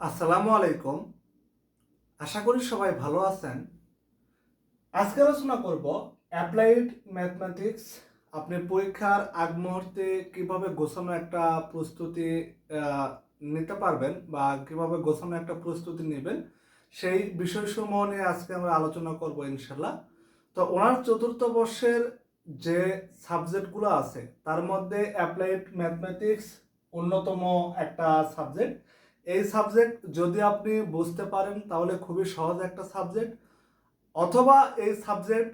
আসসালামু আলাইকুম। আশা করি সবাই ভালো আছেন। আজকে আলোচনা করব অ্যাপ্লাইড ম্যাথমেটিক্স, আপনি পরীক্ষার আগ মুহূর্তে কীভাবে গোছানো একটা প্রস্তুতি নিতে পারবেন বা কীভাবে গোছানো একটা প্রস্তুতি নেবেন, সেই বিষয়সমূহ নিয়ে আজকে আমরা আলোচনা করব ইনশাল্লাহ তো ওনার চতুর্থ বর্ষের যে সাবজেক্টগুলো আছে, তার মধ্যে অ্যাপ্লাইড ম্যাথমেটিক্স অন্যতম একটা সাবজেক্ট। এই সাবজেক্ট যদি আপনি বুঝতে পারেন, তাহলে খুবই সহজ একটা সাবজেক্ট অথবা এই সাবজেক্ট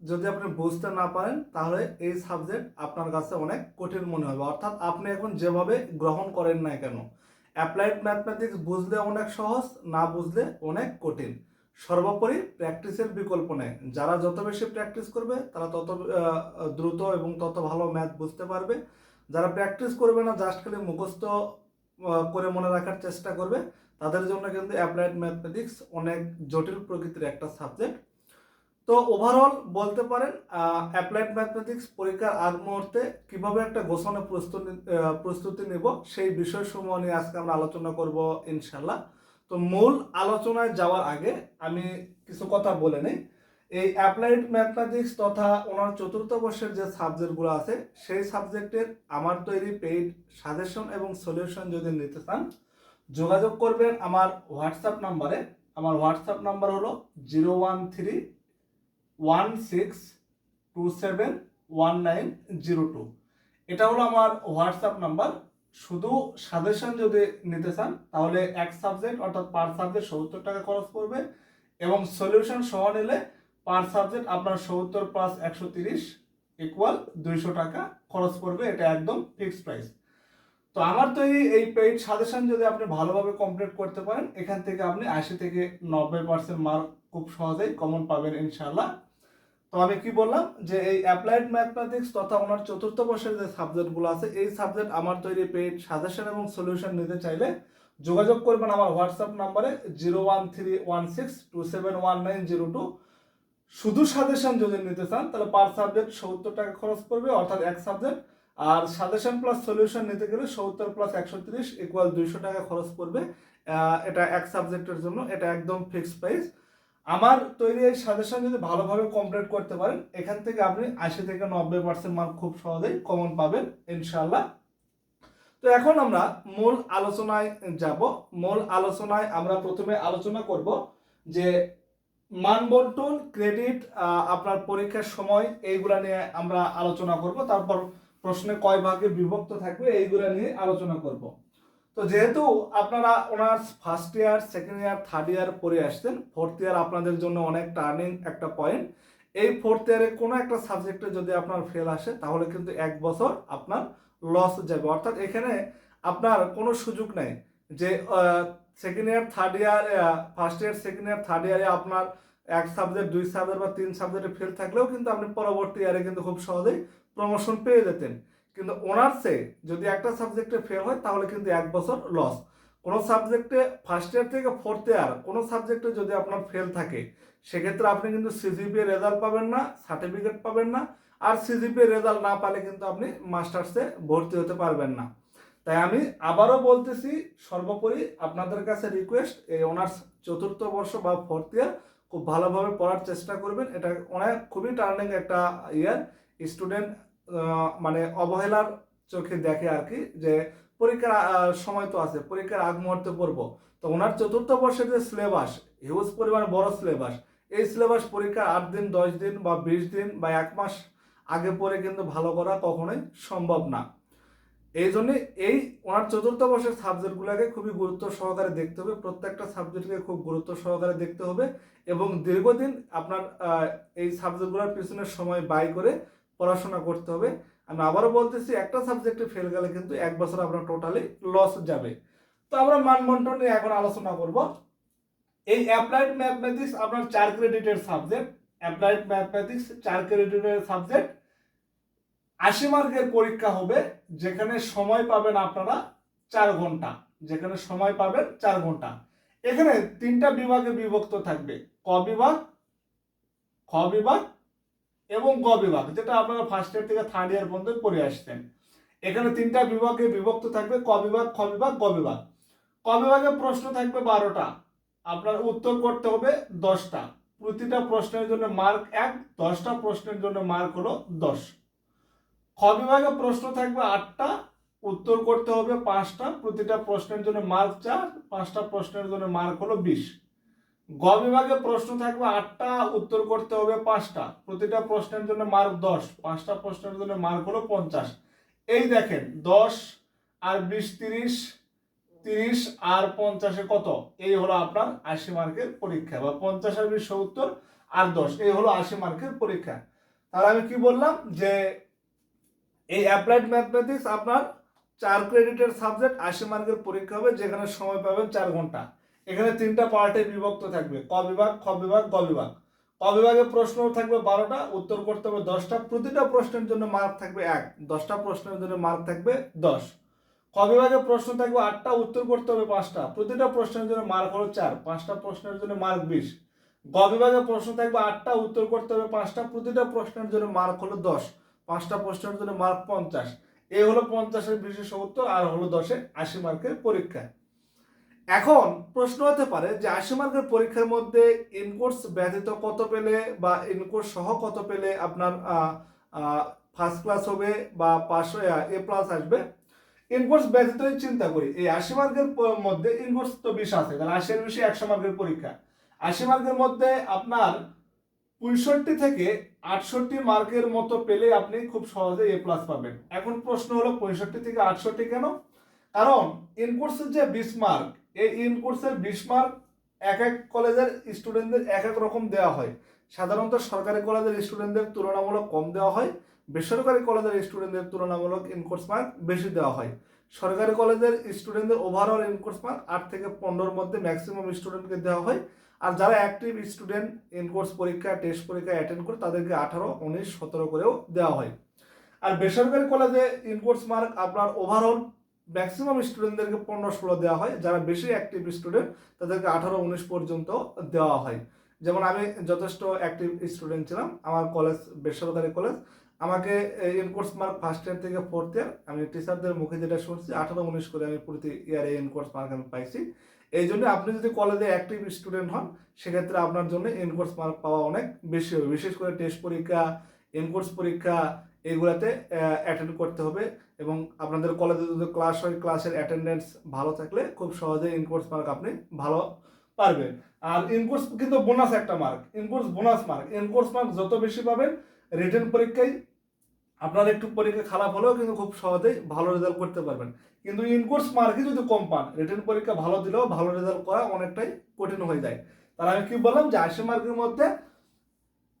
যদি আপনি বুঝতে না পারেন, তাহলে এই সাবজেক্ট আপনার কাছে অনেক কঠিন মনে হবে। অর্থাৎ আপনি এখন যেভাবে গ্রহণ করেন না কেন অ্যাপ্লাইড ম্যাথমেটিক্স বুঝলে অনেক সহজ, না বুঝলে অনেক কঠিন। সর্বোপরি প্র্যাকটিসের বিকল্প নেই। যারা যত বেশি প্র্যাকটিস করবে, তারা তত দ্রুত এবং তত ভালো ম্যাথ বুঝতে পারবে। যারা প্র্যাকটিস করবে না জাস্ট খালি মুখস্থ করে মনে রাখার চেষ্টা করবে। তাদের জন্য কিন্তু অ্যাপ্লাইড ম্যাথমেটিক্স অনেক জটিল প্রকৃতির একটা সাবজেক্ট তো ওভারঅল বলতে পারেন অ্যাপ্লাইড ম্যাথমেটিক্স পরীক্ষার আগ মুহূর্তে কীভাবে একটা গোছানো প্রস্তুতি প্রস্তুতি নেব সেই বিষয়সমূহ নিয়ে আজকে আমরা আলোচনা করব ইনশাল্লাহ তো মূল আলোচনায় যাওয়ার আগে আমি কিছু কথা বলে নিই। এই অ্যাপ্লাইড ম্যাথমেটিক্স তথা ওনার চতুর্থ বর্ষের যে সাবজেক্টগুলো আছে, সেই সাবজেক্টের আমার তৈরি পেইড সাজেশন এবং সলিউশন যদি নিতে চান, যোগাযোগ করবেন আমার হোয়াটসঅ্যাপ নাম্বারে আমার হোয়াটসঅ্যাপ নাম্বার হলো zero one three one six two seven one nine zero two এটা হলো আমার হোয়াটসঅ্যাপ নাম্বার শুধু সাজেশন যদি নিতে চান, তাহলে এক সাবজেক্ট অর্থাৎ পার সাবজেক্ট সত্তর টাকা খরচ পড়বে এবং সলিউশন সহ নিলে পার সাবজেক্ট আপনার সত্তর প্লাস একশো তিরিশ ইকুয়াল দুইশো টাকা খরচ পড়বে, এটা একদম ফিক্সড প্রাইস তো আমার তৈরি এই পেইড সাজেশন যদি আপনি ভালোভাবে কমপ্লিট করতে পারেন, এখান থেকে আপনি আশি থেকে নব্বই পার্সেন্ট মার্ক খুব সহজেই কমন পাবেন ইনশাল্লাহ তো আমি কি বললাম যে এই অ্যাপ্লাইড ম্যাথমেটিক্স তথা ওনার চতুর্থ বর্ষের যে সাবজেক্টগুলো আছে, এই সাবজেক্ট আমার তৈরি পেইড সাজেশন এবং সলিউশন নিতে চাইলে যোগাযোগ করবেন আমার হোয়াটসঅ্যাপ নাম্বারে zero one three one six two seven one nine zero two শুধু সাজেশন যদি নিতে চান, তাহলে পার সাবজেক্ট সত্তর টাকা খরচ পড়বে, অর্থাৎ এক সাবজেক্ট আর সাজেশন প্লাস সলিউশন নিতে গেলে সত্তর প্লাস একশো তিরিশ ইকুয়াল দুইশো টাকা খরচ পড়বে। এটা এক সাবজেক্টের জন্য, এটা একদম ফিক্সড প্রাইস আমার তৈরি এই সাজেশন যদি ভালোভাবে কমপ্লিট করতে পারেন, এখান থেকে আপনি আশি থেকে নব্বই পার্সেন্ট মার্ক খুব সহজেই কমন পাবেন ইনশাল্লাহ তো এখন আমরা মূল আলোচনায় যাব। মূল আলোচনায় আমরা প্রথমে আলোচনা করব যে মানবন্টন, ক্রেডিট আপনার পরীক্ষার সময় এইগুলা নিয়ে আমরা আলোচনা করব। তারপর প্রশ্নে কয় ভাগে বিভক্ত থাকবে এইগুলা নিয়ে আলোচনা করব। তো যেহেতু আপনারা honours first year second year third year পড়ে আসছেন ফোর্থ ইয়ার আপনাদের জন্য অনেক টার্নিং একটা পয়েন্ট এই ফোর্থ ইয়ারে কোনো একটা সাবজেক্টে যদি আপনার ফেল আসে, তাহলে কিন্তু এক বছর আপনার লস যাবে। অর্থাৎ এখানে আপনার কোনো সুযোগ নেই যে second year third year first year second year third ইয়ারে আপনার এক সাবজেক্ট দুই সাবজেক্ট বা তিন সাবজেক্টে ফেল থাকলেও কিন্তু আপনি পরবর্তী ইয়ারে কিন্তু খুব সহজেই প্রমোশন পেয়ে যেতেন। কিন্তু অনার্সে যদি একটা সাবজেক্টে ফেল হয়, তাহলে কিন্তু এক বছর লস কোনো সাবজেক্টে ফার্স্ট ইয়ার থেকে ফোর্থ ইয়ার কোনো সাবজেক্টে যদি আপনার ফেল থাকে, সেক্ষেত্রে আপনি কিন্তু সিজিপিএ রেজাল্ট পাবেন না সার্টিফিকেট পাবেন না, আর সিজিপিএ রেজাল্ট না পালে কিন্তু আপনি মাস্টার্সে ভর্তি হতে পারবেন না। তাই আমি আবারও বলতেছি, সর্বোপরি আপনাদের কাছে রিকোয়েস্ট এই অনার্স চতুর্থ বর্ষ বা ফোর্থ ইয়ার খুব ভালোভাবে পড়ার চেষ্টা করবেন। এটা অনেক খুবই টার্নিং একটা ইয়ার স্টুডেন্ট মানে অবহেলার চোখে দেখে আর কি যে পরীক্ষার সময় তো আছে, পরীক্ষার আগ মুহূর্তে পড়ব। তো ওনার চতুর্থ বর্ষের যে সিলেবাস হিউজ পরিমাণ বড় সিলেবাস এই সিলেবাস পরীক্ষার আট দিন, দশ দিন বা বিশ দিন বা এক মাস আগে পরে কিন্তু ভালো করা কখনোই সম্ভব না। এই জন্য এই ওনার চতুর্থ বর্ষের সাবজেক্টগুলোকে খুবই গুরুত্ব সহকারে দেখতে হবে। প্রত্যেকটা সাবজেক্টকে খুব গুরুত্ব সহকারে দেখতে হবে এবং দীর্ঘদিন আপনার এই সাবজেক্টগুলোর পিছনে সময় ব্যয় করে পড়াশোনা করতে হবে। আমি আবারও বলতেছি, একটা সাবজেক্টে ফেল গেলে কিন্তু এক বছর আপনার টোটালি লস যাবে। তো আমরা মানবন্টন নিয়ে এখন আলোচনা করব। এই অ্যাপ্লাইড ম্যাথমেটিক্স আপনার চার ক্রেডিটের সাবজেক্ট অ্যাপ্লাইড ম্যাথমেটিক্স চার ক্রেডিটের সাবজেক্ট আশি মার্কের পরীক্ষা হবে, যেখানে সময় পাবেন আপনারা চার ঘণ্টা। যেখানে সময় পাবেন চার ঘণ্টা। এখানে তিনটা বিভাগে বিভক্ত থাকবে, ক বিভাগ, খ বিভাগ এবং গ বিভাগ, যেটা আপনারা ফার্স্ট ইয়ার থেকে থার্ড ইয়ার পর্যন্ত পড়ে আসছেন। এখানে তিনটা বিভাগে বিভক্ত থাকবে, ক বিভাগ, খ বিভাগ, গ বিভাগ। ক বিভাগে প্রশ্ন থাকবে বারোটা। আপনার উত্তর করতে হবে দশটা। প্রতিটা প্রশ্নের জন্য মার্ক এক, দশটা প্রশ্নের জন্য মার্ক হলো দশ। খ বিভাগে প্রশ্ন থাকবে আটটা, উত্তর করতে হবে পাঁচটা, প্রতিটা প্রশ্নের জন্য মার্ক চার, পাঁচটা প্রশ্নের জন্য মার্ক হলো বিশ। গ বিভাগে প্রশ্ন থাকবে আটটা, উত্তর করতে হবে পাঁচটা, প্রতিটা প্রশ্নের জন্য মার্ক দশ, পাঁচটা প্রশ্নের জন্য মার্ক হলো পঞ্চাশ। এই দেখেন, দশ আর বিশ তিরিশ তিরিশ আর পঞ্চাশে কত? এই হলো আপনার আশি মার্কের পরীক্ষা, বা পঞ্চাশ আর বিশ সত্তর আর দশ, এই হলো আশি মার্কের পরীক্ষা। তাহলে আমি কি বললাম? যে এই অ্যাপ্লাইড ম্যাথমেটিক্স আপনার চার ক্রেডিটের সাবজেক্ট আশি মার্কের পরীক্ষা হবে, যেখানে সময় পাবেন চার ঘণ্টা। এখানে তিনটা পার্টে বিভক্ত থাকবে, ক বিভাগ, খ বিভাগ, গ বিভাগ। ক বিভাগে প্রশ্ন থাকবে বারোটা, উত্তর করতে হবে দশটা, প্রতিটা প্রশ্নের জন্য মার্ক থাকবে এক, দশটা প্রশ্নের জন্য মার্ক থাকবে দশ। খ বিভাগে প্রশ্ন থাকবে আটটা, উত্তর করতে হবে পাঁচটা, প্রতিটা প্রশ্নের জন্য মার্ক হলো চার, পাঁচটা প্রশ্নের জন্য মার্ক বিশ। গ বিভাগে প্রশ্ন থাকবে আটটা, উত্তর করতে হবে পাঁচটা, প্রতিটা প্রশ্নের জন্য মার্ক হলো দশ। পাঁচটা প্রশ্নের জন্য মার্ক পঞ্চাশ। এই হলো পঞ্চাশের বিশেষ উত্তর, আর হলো দশে আশি মার্কের পরীক্ষা। এখন প্রশ্ন হতে পারে যে আশি মার্কের পরীক্ষার মধ্যে ইনকোর্স ব্যতীত কত পেলে বা ইনকোর্স সহ কত পেলে আপনার ফার্স্ট ক্লাস হবে বা পাস এ প্লাস আসবে। ইনকোর্স ব্যতীতই চিন্তা করি, এই আশি মার্কের মধ্যে ইনকোর্স তো বিশ আছে কারণ আশির বেশি একশো মার্কের পরীক্ষা। আশি মার্কের মধ্যে আপনার পঁয়ষট্টি থেকে আটষট্টি মার্কের মতো পেলে আপনি খুব সহজে এ প্লাস পাবেন। এখন প্রশ্ন হলো পঁয়ষট্টি থেকে আটষট্টি কেন? কারণ ইনকোর্সের যে বিশ মার্ক, এই ইনকোর্সের বিশ মার্ক এক এক কলেজের স্টুডেন্টদের এক এক রকম দেওয়া হয়। সাধারণত সরকারি কলেজের স্টুডেন্টদের তুলনামূলক কম দেওয়া হয়, বেসরকারি কলেজের স্টুডেন্টদের তুলনামূলক ইনকোর্স মার্ক বেশি দেওয়া হয়। সরকারি কলেজের স্টুডেন্টদের ওভারঅল ইনকোর্স মার্ক আট থেকে পনেরোর মধ্যে ম্যাক্সিমাম স্টুডেন্টকে দেওয়া হয়। আর যারা অ্যাক্টিভ স্টুডেন্ট ইনকোর্স পরীক্ষা টেস্ট পরীক্ষা অ্যাটেন্ড করে তাদেরকে আঠারো, উনিশ, সতেরো করেও দেওয়া হয়। আর বেসরকারি কলেজে ইনকোর্স মার্ক আপনার ওভারঅল ম্যাক্সিমাম স্টুডেন্টদেরকে পনেরো, ষোলো দেওয়া হয়। যারা বেশি অ্যাক্টিভ স্টুডেন্ট তাদেরকে আঠারো, উনিশ পর্যন্ত দেওয়া হয়। যেমন আমি যথেষ্ট অ্যাক্টিভ স্টুডেন্ট ছিলাম, আমার কলেজ বেসরকারি কলেজ আমাকে ইনকোর্স মার্ক ফার্স্ট ইয়ার থেকে ফোর্থ ইয়ার আমি টিচারদের মুখে যেটা শুনছি, আঠারো, উনিশ করে আমি প্রতি ইয়ারে ইনকোর্স মার্ক আমি পাইছি। এই জন্য আপনি যদি কলেজে অ্যাক্টিভ স্টুডেন্ট হন, সেক্ষেত্রে আপনার জন্য ইনকোর্স মার্ক পাওয়া অনেক বেশি হবে। বিশেষ করে টেস্ট পরীক্ষা ইনকোর্স পরীক্ষা, এগুলাতে অ্যাটেন্ড করতে হবে এবং আপনাদের কলেজে যদি ক্লাস হয় ক্লাসের অ্যাটেন্ডেন্স ভালো থাকলে খুব সহজে ইনকোর্স মার্ক আপনি ভালো পারবেন। আর ইনকোর্স কিন্তু বোনাস একটা mark in course bonus mark in course mark যত বেশি পাবেন রিটার্ন পরীক্ষায় আপনার একটু পরীক্ষা খারাপ হলেও কিন্তু খুব সহজেই ভালো রেজাল্ট করতে পারবেন। কিন্তু ইনকোর্স মার্কই যদি কম পান রিটেন পরীক্ষা ভালো দিলেও ভালো রেজাল্ট করা অনেকটাই কঠিন হয়ে যায়। তাহলে আমি কি বললাম যে আশি মার্কের মধ্যে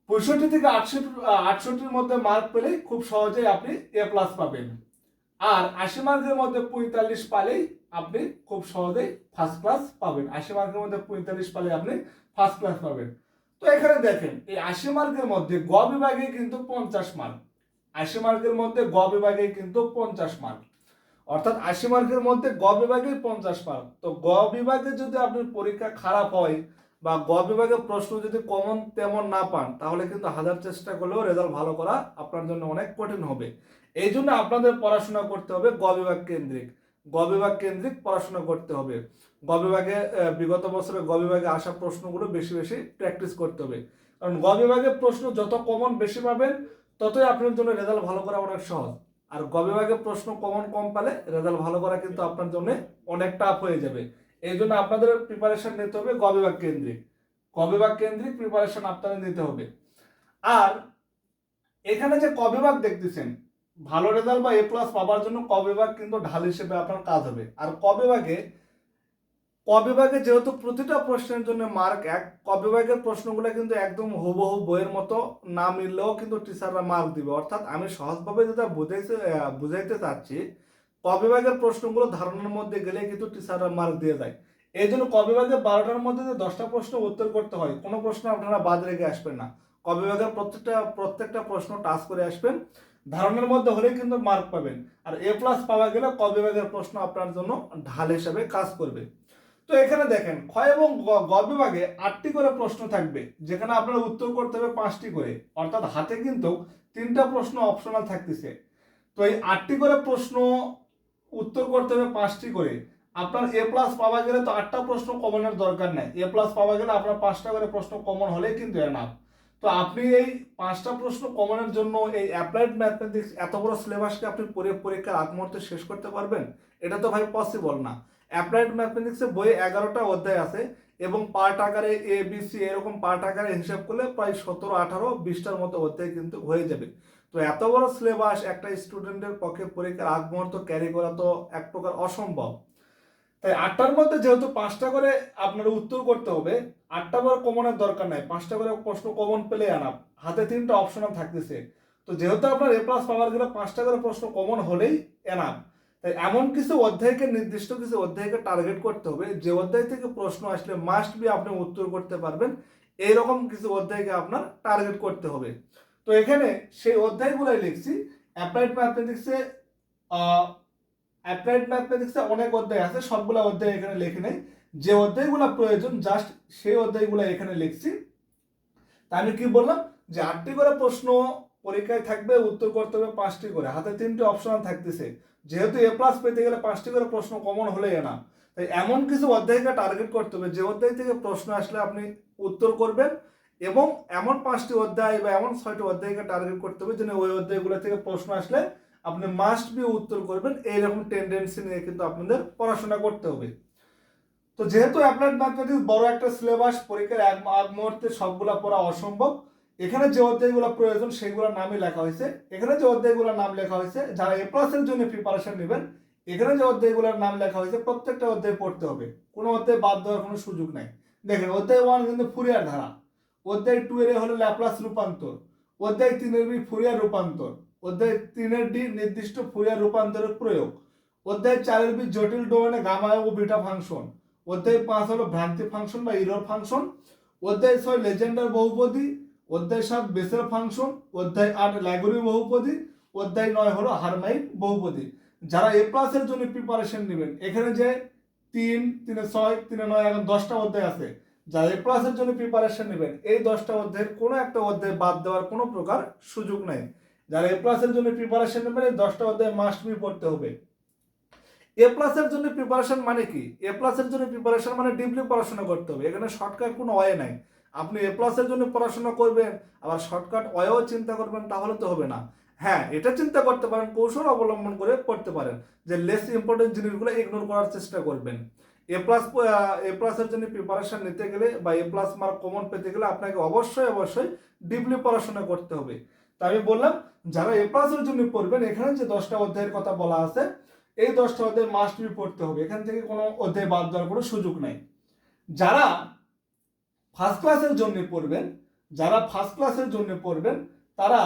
পঁয়ষট্টি থেকে আটষট্টি, আটষট্টির মধ্যে মার্ক পেলেই খুব সহজেই আপনি এ প্লাস পাবেন। আর আশি মার্কের মধ্যে পঁয়তাল্লিশ পালেই আপনি খুব সহজেই ফার্স্ট ক্লাস পাবেন। আশি মার্কের মধ্যে পঁয়তাল্লিশ পালে আপনি ফার্স্ট ক্লাস পাবেন। তো এখানে দেখেন, এই আশি মার্কের মধ্যে গ বিভাগে কিন্তু পঞ্চাশ মার্ক আশি মার্কের মধ্যে গ বিভাগে কিন্তু পঞ্চাশ মার্ক। অর্থাৎ আশি মার্কের মধ্যে গ বিভাগে পঞ্চাশ মার্ক। তো গ বিভাগে যদি আপনার পরীক্ষা খারাপ হয় বা গ বিভাগে প্রশ্ন যদি কমন তেমন না পান, তাহলে কিন্তু হাজার চেষ্টা করলেও রেজাল্ট ভালো করা আপনার জন্য অনেক কঠিন হবে। এই জন্য আপনাদের পড়াশোনা করতে হবে গ বিভাগ কেন্দ্রিক। গ বিভাগ কেন্দ্রিক পড়াশোনা করতে হবে। গ বিভাগে বিগত বছরে গ বিভাগে আসা প্রশ্নগুলো বেশি বেশি প্র্যাকটিস করতে হবে। কারণ গ বিভাগে প্রশ্ন যত কমন বেশি পাবেন ততই আপনার জন্য রেজাল্ট ভালো করা অনেক সহজ। আর গ বিভাগে প্রশ্ন কমন কম পালে রেজাল্ট ভালো করা কিন্তু আপনার জন্য অনেক টাফ হয়ে যাবে। এই জন্য আপনাদের প্রিপারেশন নিতে হবে গ বিভাগ কেন্দ্রিক। ক বিভাগ কেন্দ্রিক প্রিপারেশন আপনাদের নিতে হবে। আর এখানে যে ক বিভাগ দেখতেছেন, ভালো রেজাল্ট বা এ প্লাস পাওয়ার জন্য ক বিভাগ কিন্তু ঢাল হিসেবে আপনার কাজ হবে। আর ক বিভাগে ক বিভাগে যেহেতু প্রতিটা প্রশ্নের জন্য মার্ক এক ক বিভাগের প্রশ্নগুলো কিন্তু একদম হুবহু বইয়ের মতো না মিললেও কিন্তু টিচাররা মার্ক দিবে। অর্থাৎ আমি সহজভাবে যেটা বুঝাইতে বুঝাইতে চাচ্ছি, কবিভাগের প্রশ্নগুলো ধারণার মধ্যে গেলে কিন্তু টিচাররা মার্ক দিয়ে দেয়। এই জন্য ক বিভাগে বারোটার মধ্যে যে দশটা প্রশ্ন উত্তর করতে হয়, কোনো প্রশ্ন আপনারা বাদ রেখে আসবেন না। কবিভাগের প্রত্যেকটা প্রত্যেকটা প্রশ্ন টাচ করে আসবেন। ধারণার মধ্যে হলেই কিন্তু মার্ক পাবেন। আর এ প্লাস পাওয়া গেলে ক বিভাগের প্রশ্ন আপনার জন্য ঢাল হিসাবে কাজ করবে। তো এখানে দেখেন, ক্ষয় এবং গ- বিভাগে আটটি করে প্রশ্ন থাকবে, যেখানে আপনার উত্তর করতে হবে পাঁচটি করে। অর্থাৎ হাতে কিন্তু তিনটা প্রশ্ন অপশনাল থাকতেছে। তো এই আটটি করে প্রশ্ন উত্তর করতে হবে পাঁচটি করে। আপনার এ প্লাস পাওয়া গেলে তো আটটা প্রশ্ন কমনের দরকার নেই। এ প্লাস পাওয়া গেলে আপনার পাঁচটা করে প্রশ্ন কমন হলেই কিন্তু এনাফ তো আপনি এই পাঁচটা প্রশ্ন কমনের জন্য এই অ্যাপ্লাইড ম্যাথমেটিক্স এত বড় সিলেবাসকে আপনি পড়ে, পরীক্ষার আগ মুহূর্তে শেষ করতে পারবেন? এটা তো ভাই পসিবল না। অ্যাপ্লাইড ম্যাথমেটিক্সের বইয়ে এগারোটা অধ্যায় আছে এবং পার্ট আকারে এ বি সি এরকম পার্ট আকারে হিসাব করলে প্রায় সতেরো, আঠারো, বিশটার মতো অধ্যায় কিন্তু হয়ে যাবে। তো এত বড় সিলেবাস একটা স্টুডেন্টের পক্ষে পরীক্ষার আগ মুহূর্ত ক্যারি করা তো এক প্রকার অসম্ভব। তাই আটটার মধ্যে যেহেতু পাঁচটা করে আপনার উত্তর করতে হবে, আটটা করে কমনের দরকার নাই, পাঁচটা করে প্রশ্ন কমন পেলে আনাপ। হাতে তিনটা অপশন থাকতেছে। তো যেহেতু আপনার এ প্লাস পাওয়ার গেলে পাঁচটা করে প্রশ্ন কমন হলেই এনাফ তাই এমন কিছু অধ্যায়কে, নির্দিষ্ট কিছু অধ্যায়কে টার্গেট করতে হবে। যে অধ্যায় থেকে প্রশ্ন আসলে মাস্ট বি আপনি উত্তর করতে পারবেন। এইরকম কিছু অধ্যায়কে আপনার টার্গেট করতে হবে। তো এখানে সেই অধ্যায়গুলোই লিখছি। অ্যাপ্লাইড ম্যাথমেটিক্সে অ্যাপ্লাইড ম্যাথমেটিক্সে অনেক অধ্যায় আছে। সবগুলো অধ্যায় এখানে লিখে নেই। যে অধ্যায়গুলো প্রয়োজন জাস্ট সেই অধ্যায়গুলো এখানে লিখছি। তা আমি কি বললাম? যে আটটি করে প্রশ্ন পরীক্ষায় থাকবে, উত্তর করতে হবে পাঁচটি করে। হাতে তিনটে অপশন থাকতেছে। যেহেতু এ প্লাস পেতে গেলে পাঁচটি করে প্রশ্ন কমন হলেই না। তাই এমন কিছু অধ্যায়কে টার্গেট করতে হবে। যে অধ্যায় থেকে প্রশ্ন আসলে আপনি উত্তর করবেন এবং এমন পাঁচটি অধ্যায় বা এমন ছয়টি অধ্যায়কে টার্গেট করতে হবে যেন ওই অধ্যায়গুলো থেকে প্রশ্ন আসলে আপনি মাস্ট বি উত্তর করবেন। এইরকম টেন্ডেন্সি নিয়ে কিন্তু আপনাদের পড়াশোনা করতে হবে। তো যেহেতু অ্যাপ্লাইড ম্যাথমেটিক্স বড় একটা সিলেবাস পরীক্ষার এক মুহূর্তে সবগুলা পড়া অসম্ভব। এখানে যে অধ্যায়গুলো প্রয়োজন, সেগুলোর নামই লেখা হয়েছে। এখানে যে অধ্যায়গুলোর নাম লেখা হয়েছে, যারা এ প্লাসের জন্য প্রিপারেশন নেবেন, এখানে যে অধ্যায়গুলোর নাম লেখা হয়েছে, প্রত্যেকটা অধ্যায় পড়তে হবে। কোনো অধ্যায় বাদ দেওয়ার কোনো সুযোগ নাই। দেখেন, অধ্যায় ওয়ান কিন্তু ফুরিয়ার ধারা। অধ্যায় টু এর হলো ল্যাপ্লাস রূপান্তর। অধ্যায় তিনের বি ফুরিয়ার রূপান্তর। অধ্যায় তিনের ডি নির্দিষ্ট ফুরিয়ার রূপান্তরের প্রয়োগ। অধ্যায় চারের বি জটিল ডোমেনে গামা ও বিটা ফাংশন অধ্যায় পাঁচ হলো ভ্রান্তি ফাংশন বা ইরর ফাংশন অধ্যায় ছয় লেজেন্ডার বহুপদী। অধ্যায় সাত বেসের ফাংশন, অধ্যায় আট ল্যাগুরি বহুপদী, অধ্যায় নয় হলো হারমাইট বহুপদী। যারা এ প্লাসের জন্য প্রিপারেশন নেবেন, এখানে যে তিন, তিনে ছয়, তিনে নয় এখন দশটা অধ্যায় আছে, যারা এ প্লাসের জন্য প্রিপারেশন নেবেন, এই দশটা অধ্যায়ের কোনো একটা অধ্যায় বাদ দেওয়ার কোনো প্রকার সুযোগ নেই। যারা এ প্লাসের জন্য প্রিপারেশন নেবেন, এই দশটা অধ্যায় মাস্ট বি পড়তে হবে। এ প্লাসের জন্য প্রিপারেশন মানে কি? এ প্লাসের জন্য প্রিপারেশন মানে ডিপলি পড়াশোনা করতে হবে। এখানে শর্টকাট কোনো ওয়ে নাই। আপনি এ প্লাসের জন্য পড়াশোনা করবেন, আবার শর্টকাট ওয়েও চিন্তা করবেন, তাহলে তো হবে না। হ্যাঁ এটা চিন্তা করতে পারেন, কৌশল অবলম্বন করে পড়তে পারেন, যে লেস ইম্পর্টেন্ট জিনিসগুলো ইগনোর করার চেষ্টা করবেন। এ প্লাস এ প্লাসের জন্য প্রিপারেশন নিতে গেলে বা এ প্লাস মার্ক কমন পেতে গেলে আপনাকে অবশ্যই অবশ্যই ডিপলি পড়াশোনা করতে হবে। তা আমি বললাম, যারা এ প্লাসের জন্য পড়বেন, এখানে যে দশটা অধ্যায়ের কথা বলা আছে, এই দশটা অধ্যায় মাস্ট বি পড়তে হবে। এখান থেকে কোনো অধ্যায় বাদ দেওয়ার কোনো সুযোগ নাই। যারা ফার্স্ট ক্লাসের জন্য পড়বেন, যারা ফার্স্ট ক্লাসের জন্য পড়বেন, তারা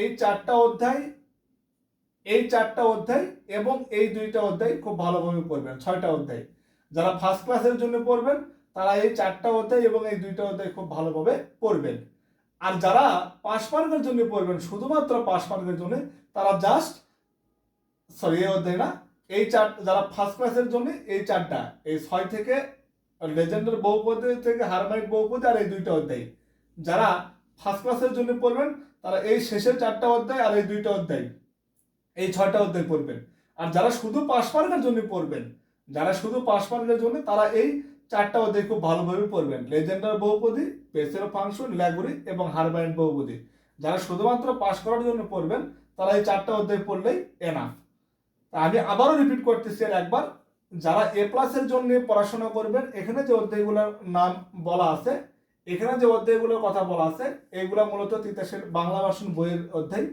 এই চারটা অধ্যায়, এই চারটা অধ্যায় এবং এই দুইটা অধ্যায় খুব ভালোভাবে পড়বেন, ছয়টা অধ্যায়। যারা ফার্স্ট ক্লাসের জন্য পড়বেন, তারা এই চারটা অধ্যায় এবং এই দুইটা অধ্যায় খুব ভালোভাবে পড়বেন। আর যারা পাস মার্কের জন্য পড়বেন, শুধুমাত্র পাস মার্কের জন্য, তারা জাস্ট সরি এই অধ্যায় না এই চার, যারা ফার্স্ট ক্লাসের জন্য, এই চারটা, এই ছয় থেকে লেজেন্ডার বহুপদী থেকে হারমাইট বহুপদী আর এই দুইটা অধ্যায়। যারা ফার্স্ট ক্লাসের জন্য পড়বেন, তারা এই শেষের চারটা অধ্যায় আর এই দুইটা অধ্যায়, এই ছয়টা অধ্যায় পড়বেন। আর যারা শুধু পাস মার্কের জন্য পড়বেন, যারা শুধু পাস মার্কের জন্য, তারা এই চারটা অধ্যায় খুব ভালোভাবে পড়বেন। লেজেন্ডার বহুপদী পেসের ফাংশন ল্যাগুরি এবং হারমাইন বহুপদী। যারা শুধুমাত্র পাস করার জন্য পড়বেন, তারা এই চারটা অধ্যায় পড়লেই এনাফ আমি আবারও রিপিট করতেছি আর একবার। যারা এ প্লাসের জন্য পড়াশোনা করবেন, এখানে যে অধ্যায়গুলোর নাম বলা আছে, এখানে যে অধ্যায়গুলোর কথা বলা আছে এইগুলা মূলত তিতাসের বাংলা ভাষণ বইয়ের অধ্যায়।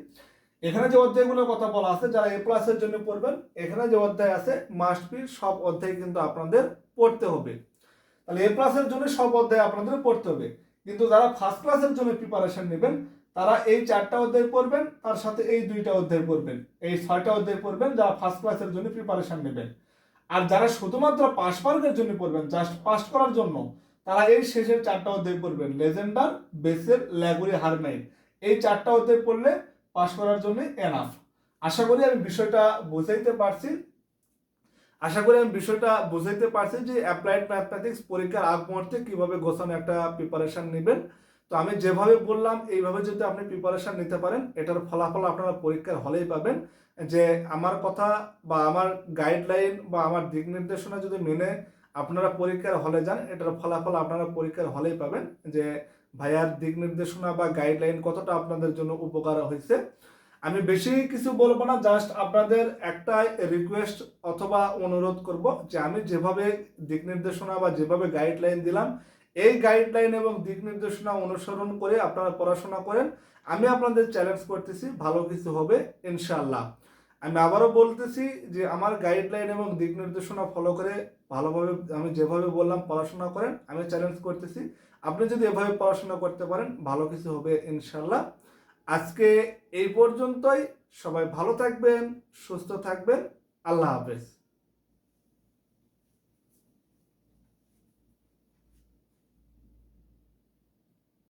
এখানে যে অধ্যায়গুলোর কথা বলা আছে, যারা এ প্লাসের জন্য পড়বেন, এখানে যে অধ্যায় আছে মাস্ট বি সব অধ্যায় কিন্তু আপনাদের পড়তে হবে। তাহলে এ প্লাসের জন্য সব অধ্যায় আপনাদের পড়তে হবে। কিন্তু যারা ফার্স্ট ক্লাসের জন্য প্রিপারেশন নেবেন, তারা এই চারটা অধ্যায় পড়বেন, তার সাথে এই দুইটা অধ্যায় পড়বেন, এই ছয়টা অধ্যায় পড়বেন, যারা ফার্স্ট ক্লাসের জন্য প্রিপারেশন নেবেন। আর যারা শুধুমাত্র পাস মার্কের জন্য পড়বেন জাস্ট পাস করার জন্য, তারা এই শেষের চারটা অধ্যায় পড়বেন। লেজেন্ডার বেসের ল্যাগুরি হারমাইন এই চারটা অধ্যায় পড়লে পাস করার জন্য এনাফ আশা করি আমি বিষয়টা বুঝাইতে পারছি। আশা করি আমি বিষয়টা বুঝাইতে পারছি যে অ্যাপ্লাইড ম্যাথমেটিক্স পরীক্ষার আগ মুহূর্তে কীভাবে গোছানো একটা প্রিপারেশন নেবেন। তো আমি যেভাবে বললাম, এইভাবে যদি আপনি প্রিপারেশান নিতে পারেন, এটার ফলাফল আপনারা পরীক্ষার হলেই পাবেন। যে আমার কথা বা আমার গাইডলাইন বা আমার দিক নির্দেশনা যদি মেনে আপনারা পরীক্ষার হলে যান, এটার ফলাফল আপনারা পরীক্ষার হলেই পাবেন। যে ভাইয়ার দিক নির্দেশনা বা গাইডলাইন কতটা আপনাদের জন্য উপকার হয়েছে। আমি বেশি কিছু বলব না জাস্ট আপনাদের একটাই রিকোয়েস্ট অথবা অনুরোধ করব যে আমি যেভাবে দিক নির্দেশনা বা যেভাবে গাইডলাইন দিলাম এই গাইডলাইন এবং দিক নির্দেশনা অনুসরণ করে আপনারা পড়াশোনা করেন। আমি আপনাদের চ্যালেঞ্জ করতেছি, ভালো কিছু হবে ইনশাল্লাহ আমি আবারও বলতেছি যে আমার গাইডলাইন এবং দিক নির্দেশনা ফলো করে ভালোভাবে আমি যেভাবে বললাম, পড়াশোনা করেন, আমি চ্যালেঞ্জ করতেছি। আপনি যদি এভাবে পড়াশোনা করতে পারেন, ভালো কিছু হবে ইনশাল্লাহ আজকে এই পর্যন্তই। সবাই ভালো থাকবেন, সুস্থ থাকবেন। আল্লাহ হাফেজ।